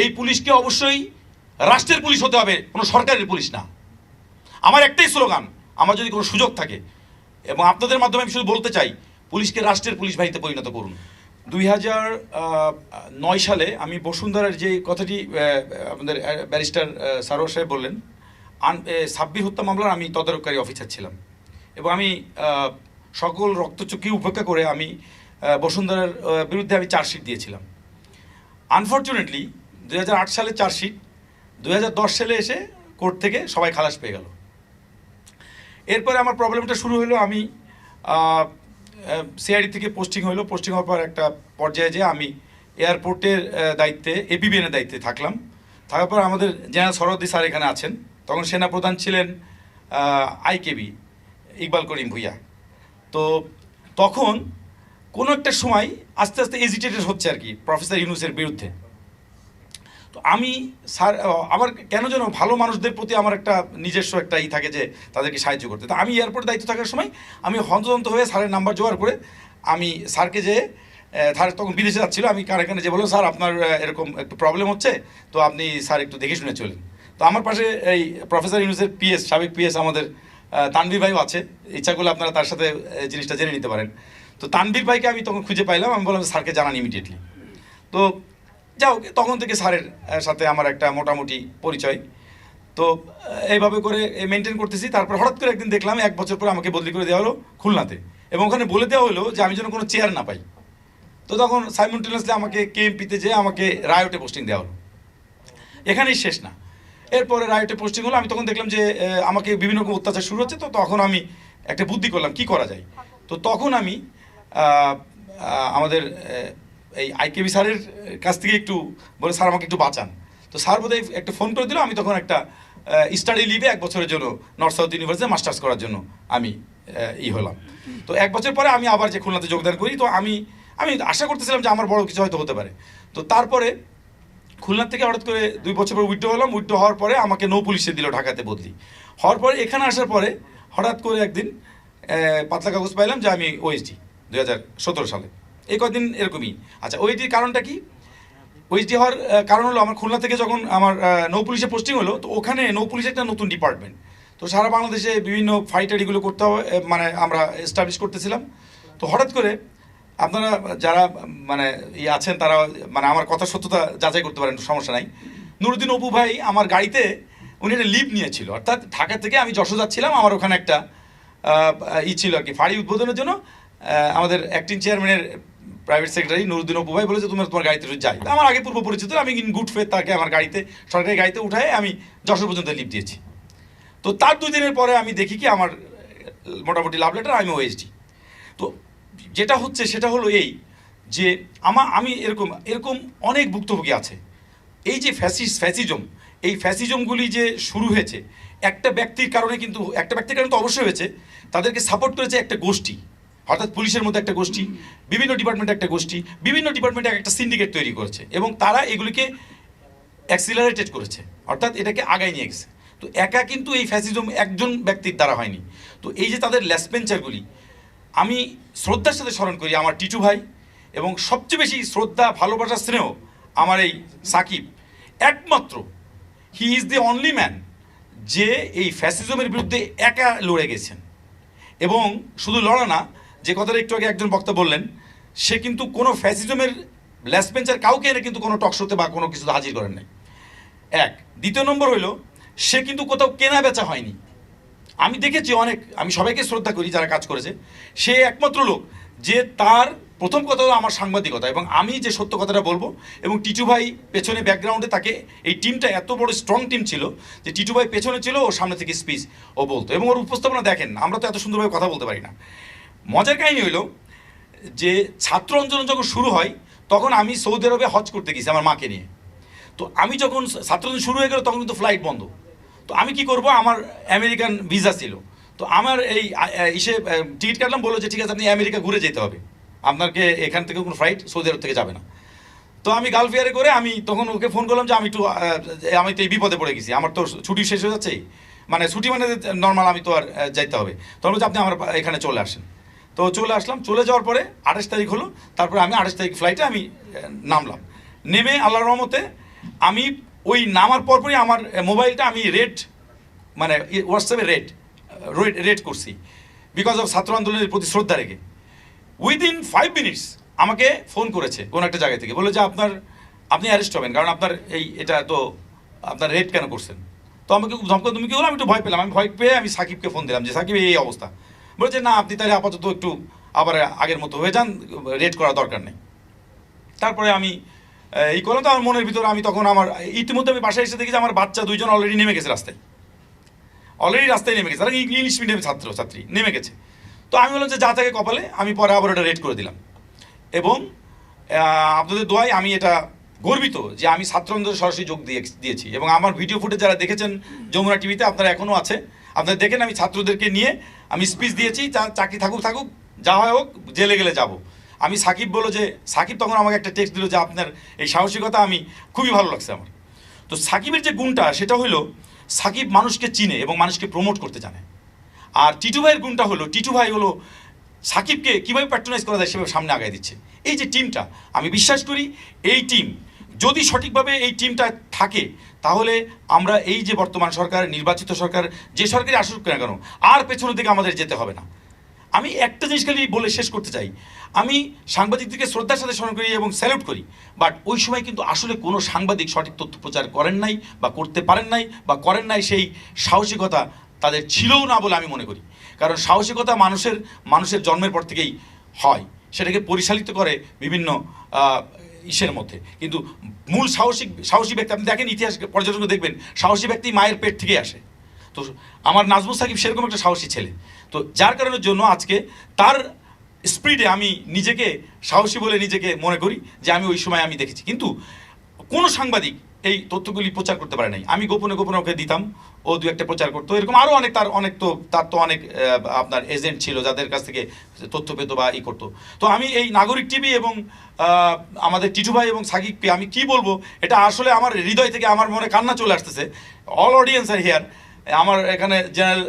এই পুলিশকে অবশ্যই রাষ্ট্রের পুলিশ হতে হবে, কোনো সরকারের পুলিশ না। আমার একটাই স্লোগান, আমার যদি কোনো সুযোগ থাকে, এবং আপনাদের মাধ্যমে আমি শুধু বলতে চাই, পুলিশকে রাষ্ট্রের পুলিশ বাহিনীতে পরিণত করুন। দুই হাজার নয় সালে আমি বসুন্ধরার যে কথাটি আমাদের ব্যারিস্টার সারোয়ার সাহেব বললেন, আন সাব্বির হত্যা মামলার আমি তদারককারী অফিসার ছিলাম। এবং আমি সকল রক্তচুক্তি উপেক্ষা করে আমি বসুন্ধরার বিরুদ্ধে আমি চার্জশিট দিয়েছিলাম। আনফর্চুনেটলি দু হাজার আট সালে চার্জশিট দু হাজার দশ সালে এসে কোর্ট থেকে সবাই খালাস পেয়ে গেল। এরপরে আমার প্রবলেমটা শুরু হলো আমি সিআইডি থেকে পোস্টিং হলো পোস্টিং হওয়ার পর একটা পর্যায়ে যে আমি এয়ারপোর্টের দায়িত্বে এপিবিএনের দায়িত্বে থাকলাম। থাকার পর আমাদের জেনারেল সরদ্দি স্যার এখানে আছেন। তখন সেনাপ্রধান ছিলেন আইকেবি ইকবাল করিম ভুইয়া। তো তখন কোনো একটা সময় আস্তে আস্তে এজিটেটেড হচ্ছে আর কি, প্রফেসর ইউনুসের বিরুদ্ধে। তো আমি স্যার আমার কেন যেন ভালো মানুষদের প্রতি আমার একটা নিজস্ব একটা ই থাকে যে তাদেরকে সাহায্য করতে। তো আমি এয়ারপোর্টে দায়িত্ব থাকার সময় আমি হন্তদন্ত হয়ে স্যারের নাম্বার জোগাড় করে আমি স্যারকে যে স্যার তখন বিদেশে যাচ্ছিল আমি কার এখানে যে বললাম স্যার আপনার এরকম একটু প্রবলেম হচ্ছে তো আপনি স্যার একটু দেখে শুনে চলেন। তো আমার পাশে এই প্রফেসর ইউনুসের পিএস সাবেক পিএস আমাদের আহ, তানভীর ভাইও আছে। ইচ্ছা করলে আপনারা তার সাথে জিনিসটা জেনে নিতে পারেন। তো তানভীর ভাইকে আমি তখন খুঁজে পাইলাম আমি বললাম স্যারকে জানান ইমিডিয়েটলি তো যাও, তখন থেকে স্যারের সাথে আমার একটা মোটামুটি পরিচয়। তো এইভাবে করে মেনটেন করতেছি। তারপর হঠাৎ করে একদিন দেখলাম, এক বছর পরে আমাকে বদলি করে দেওয়া হলো খুলনাতে। এবং ওখানে বলে দেওয়া হলো যে, আমি যেন কোনো চেয়ার না পাই। তো তখন সাইমন্টেনিয়াসলি আমাকে কেএমপিতে যেয়ে আমাকে রায়টে পোস্টিং দেওয়া হলো। এখানেই শেষ না। এরপরে রায়টে পোস্টিং হলো, আমি তখন দেখলাম যে আমাকে বিভিন্ন রকম অত্যাচার শুরু হচ্ছে। তো তখন আমি একটা বুদ্ধি করলাম, কি করা যায়? তো তখন আমি আমাদের এই আইকেবি স্যারের কাছ থেকে একটু বলে স্যার আমাকে একটু বাঁচান। তো স্যার বোধহয় একটা ফোন করে দিল, আমি তখন একটা স্টাডি লিভে এক বছরের জন্য নর্থ সাউথ ইউনিভার্সিটি মাস্টার্স করার জন্য আমি ই হলাম। তো এক বছর পরে আমি আবার যে খুলনাতে যোগদান করি, তো আমি আমি আশা করতেছিলাম যে আমার বড় কিছু হয়তো হতে পারে। তো তারপরে খুলনা থেকে হঠাৎ করে দুই বছর পর উইথড্র হলাম। উইথড্র হওয়ার পরে আমাকে নৌ পুলিশে দিল ঢাকাতে বদলি। হওয়ার পরে এখানে আসার পরে হঠাৎ করে একদিন পাতলা কাগজ পাইলাম যে আমি ওএসডি দুই হাজার সতেরো সালে। এই কদিন এরকমই। আচ্ছা ওইটির কারণটা কি? ওইচডি হওয়ার কারণ হলো আমার খুলনা থেকে যখন আমার নৌ পুলিশে পোস্টিং হলো, তো ওখানে নৌ পুলিশ একটা নতুন ডিপার্টমেন্ট তো সারা বাংলাদেশে বিভিন্ন ফাইটার এগুলো করতে হবে মানে আমরা এস্টাবলিশ করতেছিলাম। তো হঠাৎ করে আপনারা যারা মানে ই আছেন, তারা মানে আমার কথা সত্যতা যাচাই করতে পারেন, সমস্যা নাই। নুরুদ্দিন অপু ভাই আমার গাড়িতে, উনি একটা লিভ নিয়েছিল। অর্থাৎ ঢাকা থেকে আমি যশোর যাচ্ছিলাম, আমার ওখানে একটা ই ছিল আর কি, ফাড়ি উদ্বোধনের জন্য আমাদের অ্যাক্টিং চেয়ারম্যানের প্রাইভেট সেক্রেটারি নুরুদ্দিন অপু ভাই বলেছে, তোমার তোমার গাড়িতে যাই আমার আগে পূর্ব পরিচিত, আমি ইন গুড ফেথ তাকে আমার গাড়িতে, সরকারি গাড়িতে উঠায় আমি যশোর পর্যন্ত লিভ দিয়েছি। তো তার দুই দিনের পরে আমি দেখি কি আমার, মোটামুটি লাভ লেটার আমি ওএসডি তো যেটা হচ্ছে, সেটা হলো এই যে আমার আমি এরকম এরকম অনেক ভুক্তভোগী আছে। এই যে ফ্যাসিস ফ্যাসিজম এই ফ্যাসিজমগুলি যে শুরু হয়েছে, একটা ব্যক্তির কারণে কিন্তু, একটা ব্যক্তির কারণে তো অবশ্যই হয়েছে, তাদেরকে সাপোর্ট করেছে একটা গোষ্ঠী। অর্থাৎ পুলিশের মধ্যে একটা গোষ্ঠী, বিভিন্ন ডিপার্টমেন্টে একটা গোষ্ঠী, বিভিন্ন ডিপার্টমেন্টে একটা সিন্ডিকেট তৈরি করেছে এবং তারা এগুলিকে অ্যাক্সিলারেটেড করেছে। অর্থাৎ এটাকে আগায় নিয়ে গেছে। তো একা কিন্তু এই ফ্যাসিজম একজন ব্যক্তির দ্বারা হয়নি। তো এই যে তাদের ল্যাসপেঞ্চারগুলি আমি শ্রদ্ধার সাথে স্মরণ করি আমার টিটু ভাই এবং সবচেয়ে বেশি শ্রদ্ধা ভালোবাসা স্নেহ আমার এই সাকিব। একমাত্র he is the only man যে এই ফ্যাসিজমের বিরুদ্ধে একা লড়ে গেছেন। এবং শুধু লড়া না যে কথাটা একটু আগে একজন বক্তা বললেন, সে কিন্তু কোনো ফ্যাসিজমের ল্যাসপেঞ্চার কাউকে এনে কিন্তু কোনো টকশোতে বা কোনো কিছুতে হাজির করেন নাই। এক। দ্বিতীয় নম্বর হইল, সে কিন্তু কোথাও কেনা বেচা হয়নি। আমি দেখেছি অনেক, আমি সবাইকে শ্রদ্ধা করি যারা কাজ করেছে। সে একমাত্র লোক যে তার প্রথম কথা হলো আমার সাংবাদিকতা এবং আমি যে সত্য কথাটা বলব এবং টিটু ভাই পেছনে ব্যাকগ্রাউন্ডে তাকে, এই টিমটা এত বড় স্ট্রং টিম ছিল যে টিটু ভাই পেছনে ছিল ও সামনে থেকে স্পিচ ও বলতো এবং ওর উপস্থাপনা দেখেন, আমরা তো এত সুন্দরভাবে কথা বলতে পারি না। মজার কাহিনী হইল যে ছাত্র আন্দোলন যখন শুরু হয়, তখন আমি সৌদি আরবে হজ করতে গেছি আমার মাকে নিয়ে। তো আমি যখন ছাত্র শুরু হয়ে গেল, তখন কিন্তু ফ্লাইট বন্ধ। তো আমি কি করব? আমার আমেরিকান ভিসা ছিল। তো আমার এই ইসে টিকিট কাটলাম, বলল যে, ঠিক আছে, আপনি আমেরিকা ঘুরে যেতে হবে। আপনাকে এখান থেকে কোনো ফ্লাইট সৌদি আরব থেকে যাবে না। তো আমি গালফ এয়ারে করে আমি তখন ওকে ফোন করলাম যে, আমি একটু আমি তো এই বিপদে পড়ে গেছি। আমার তো ছুটি শেষ হয়ে যাচ্ছে। মানে ছুটি মানে নর্মাল আমি তো আর যাইতে হবে। তখন বলছে, আপনি আমার এখানে চলে আসেন। তো চলে আসলাম, চলে যাওয়ার পরে আঠাশ তারিখ হলো, তারপরে আমি আঠাশ তারিখ ফ্লাইটে আমি নামলাম। নেমে আল্লাহ রহমতে আমি ওই নামার পরপরই আমার মোবাইলটা আমি রেড মানে হোয়াটসঅ্যাপে রেড রেড করছি। বিকজ অফ ছাত্র আন্দোলনের প্রতি শ্রদ্ধা রেখে। উইদিন ফাইভ মিনিটস আমাকে ফোন করেছে কোনো একটা জায়গা থেকে। বলে যে, আপনার, আপনি অ্যারেস্ট হবেন, কারণ আপনার এই, এটা তো আপনার রেড কেন করছেন? তো আমাকে ধমকা, তুমি কি হলো? আমি একটু ভয় পেলাম। আমি ভয় পেয়ে আমি সাকিবকে ফোন দিলাম যে, সাকিব, এই এই অবস্থা বলেছে না, আপনি তাহলে আপাতত একটু আবার আগের মতো হয়ে যান, রেড করার দরকার নেই। তারপরে আমি এই করলাম তো আমার মনের ভিতরে, আমি তখন আমার, ইতিমধ্যে আমি বাসায় এসে দেখি যে আমার বাচ্চা দুইজন অলরেডি নেমে গেছে রাস্তায়। অলরেডি রাস্তায় নেমে গেছে তারা ইংলিশ মিডিয়াম ছাত্র, ছাত্রী, নেমে গেছে। তো আমি বললাম যে, যা থাকে কপালে, আমি পরে আবার ওটা রেড করে দিলাম। এবং আপনাদের দোয়ায় আমি এটা গর্বিত যে আমি ছাত্র আন্দোলনে সরাসরি যোগ দিয়ে, দিয়েছি। এবং আমার ভিডিও ফুটেজ যারা দেখেছেন যমুনা টিভিতে আপনারা এখনও আছে। আপনারা দেখেন আমি ছাত্রদেরকে নিয়ে আমি স্পিচ দিয়েছি চাকরি থাকুক থাকুক, যা হয় হোক, জেলে গেলে যাব। আমি সাকিব বলো যে, সাকিব তখন আমাকে একটা টেক্সট দিল যে, আপনার এই সাহসিকতা আমি খুবই ভালো লাগছে আমার। তো সাকিবের যে গুণটা, সেটা হলো সাকিব মানুষকে চিনে এবং মানুষকে প্রমোট করতে জানে। আর টিটু ভাইয়ের গুণটা হলো, টিটু ভাই হলো সাকিবকে কীভাবে প্যাট্রোনাইজ করা যায় সেভাবে সামনে আগায় দিচ্ছে। এই যে টিমটা আমি বিশ্বাস করি, এই টিম যদি সঠিকভাবে এই টিমটা থাকে তাহলে আমরা এই যে বর্তমান সরকার, নির্বাচিত সরকার, যে সরকারই আসুক না কেন, আর পেছনের দিকে আমাদের যেতে হবে না। আমি একটা জিনিস খালি বলে শেষ করতে চাই। আমি সাংবাদিকদেরকে শ্রদ্ধার সাথে স্মরণ করি এবং স্যালুট করি বাট ওই সময় কিন্তু আসলে কোনো সাংবাদিক সঠিক তথ্য প্রচার করেন নাই বা করতে পারেন নাই বা করেন নাই সেই সাহসিকতা তাদের ছিলও না বলে আমি মনে করি। কারণ সাহসিকতা মানুষের মানুষের জন্মের পর থেকেই হয়। সেটাকে পরিচালিত করে বিভিন্ন ইসের মধ্যে। কিন্তু মূল সাহসিক সাহসী ব্যক্তি, আপনি দেখেন ইতিহাস পর্যটক দেখবেন, সাহসী ব্যক্তি মায়ের পেট থেকে আসে। তো আমার নাজমুল সাকিব সেরকম একটা সাহসী ছেলে। তো যার কারণের জন্য আজকে তার স্পিডে আমি নিজেকে সাহসী বলে নিজেকে মনে করি যে আমি ওই সময় আমি দেখেছি। কিন্তু কোনো সাংবাদিক এই তথ্যগুলি প্রচার করতে পারে নাই। আমি গোপনে গোপনে ওকে দিতাম, ও দু একটা প্রচার করতো। এরকম আরও অনেক তার, অনেক তো, তার তো অনেক আপনার এজেন্ট ছিল যাদের কাছ থেকে তথ্য পেতো বা ই করতো। তো আমি এই নাগরিক টিভি এবং আমাদের টিটু ভাই এবং সাকিবকে আমি কি বলব, এটা আসলে আমার হৃদয় থেকে আমার মনে কান্না চলে আসতেছে। অল অডিয়েন্স আর হিয়ার আমার এখানে জেনারেল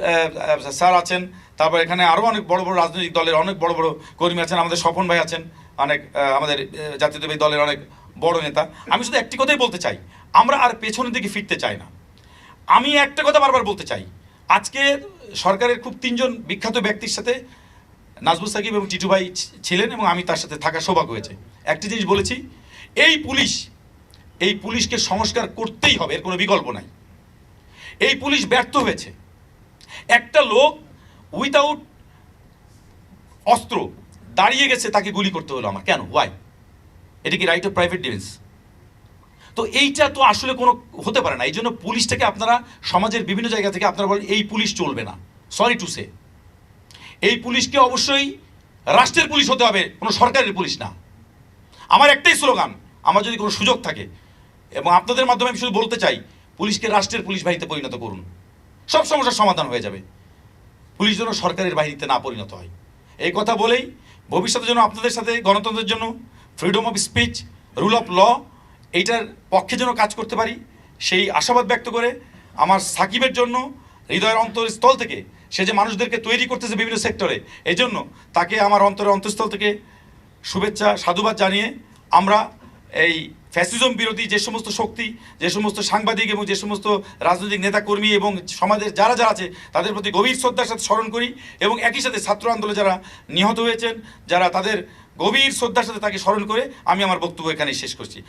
স্যার আছেন, তারপর এখানে আরও অনেক বড় বড় রাজনৈতিক দলের অনেক বড় বড় কর্মী আছেন, আমাদের স্বপন ভাই আছেন, অনেক আমাদের জাতীয়তাবাদী দলের অনেক বড় নেতা। আমি শুধু একটি কথাই বলতে চাই আমরা আর পেছনের দিকে ফিরতে চাই না। আমি একটা কথা বারবার বলতে চাই। আজকে সরকারের খুব তিনজন বিখ্যাত ব্যক্তির সাথে নাজমুল সাকিব এবং টিটু ভাই ছিলেন এবং আমি তার সাথে থাকার সৌভাগ্য হয়েছে। একটি জিনিস বলেছি, এই পুলিশ, এই পুলিশকে সংস্কার করতেই হবে, এর কোনো বিকল্প নাই। এই পুলিশ ব্যর্থ হয়েছে। একটা লোক উইথাউট অস্ত্র দাঁড়িয়ে গেছে, তাকে গুলি করতে হলো আমার। কেন? ওয়াই এটা কি রাইট অফ প্রাইভেট ডিফেন্স তো এইটা তো আসলে কোনো হতে পারে না। এই জন্য পুলিশটাকে আপনারা সমাজের বিভিন্ন জায়গা থেকে আপনারা বলেন, এই পুলিশ চলবে না। সরি টু সে এই পুলিশকে অবশ্যই রাষ্ট্রের পুলিশ হতে হবে, কোনো সরকারের পুলিশ না। আমার একটাই স্লোগান, আমার যদি কোনো সুযোগ থাকে, এবং আপনাদের মাধ্যমে আমি শুধু বলতে চাই, পুলিশকে রাষ্ট্রের পুলিশ বাহিনীতে পরিণত করুন। সব সমস্যার সমাধান হয়ে যাবে। পুলিশ যেন সরকারের বাহিনীতে না পরিণত হয়। এই কথা বলেই ভবিষ্যতে যেন আপনাদের সাথে গণতন্ত্রের জন্য freedom of speech rule of law এইটার পক্ষে যেন কাজ করতে পারি, সেই আশাবাদ ব্যক্ত করে আমার সাকিবের জন্য হৃদয়ের অন্তরস্থল থেকে সে যে মানুষদেরকে তৈরি করতেছে বিভিন্ন সেক্টরে এই জন্য তাকে আমার অন্তরের অন্তঃস্থল থেকে শুভেচ্ছা, সাধুবাদ জানিয়ে আমরা এই ফ্যাসিজম বিরোধী যে সমস্ত শক্তি, যে সমস্ত সাংবাদিক এবং যে সমস্ত রাজনৈতিক নেতাকর্মী এবং সমাজের যারা যারা আছে, তাদের প্রতি গভীর শ্রদ্ধার সাথে স্মরণ করি এবং একই সাথে ছাত্র আন্দোলনে যারা নিহত হয়েছেন, যারা তাদের গভীর শ্রদ্ধার সাথে তাকে স্মরণ করে আমি আমার বক্তব্য এখানে শেষ করছি।